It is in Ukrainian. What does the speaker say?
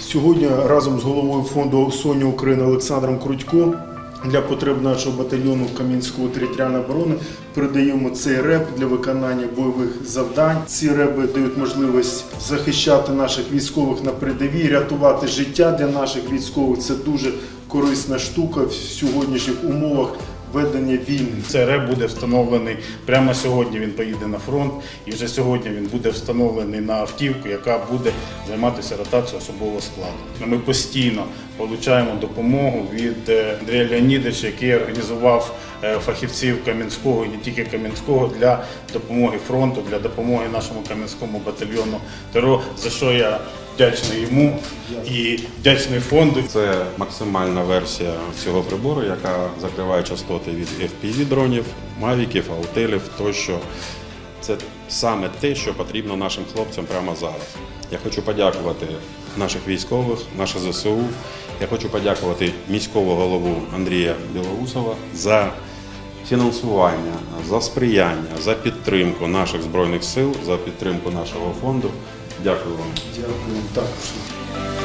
Сьогодні разом з головою фонду Соня України Олександром Крутько для потреб нашого батальйону Кам'янського територіальної оборони передаємо цей реп для виконання бойових завдань. Ці реби дають можливість захищати наших військових на передовій, рятувати життя для наших військових. Це дуже корисна штука в сьогоднішніх умовах ведення війни. ЦР буде встановлений прямо сьогодні. Він поїде на фронт, і вже сьогодні він буде встановлений на автівку, яка буде займатися ротацією особового складу. Ми постійно отримуємо допомогу від е, Андрія Леонідовича, який організував фахівців Кам'янського і не тільки Кам'янського для допомоги фронту, для допомоги нашому кам'янському батальйону ТРО, за що я вдячний йому і вдячний фонду. Це максимальна версія цього прибору, яка закриває частоти від FPV дронів, мавіків, аутелів тощо. Це саме те, що потрібно нашим хлопцям прямо зараз. Я хочу подякувати наших військових, наше ЗСУ. Я хочу подякувати міського голову Андрія Білоусова за фінансування, за сприяння, за підтримку наших збройних сил, за підтримку нашого фонду. Дякую вам. Дякую також.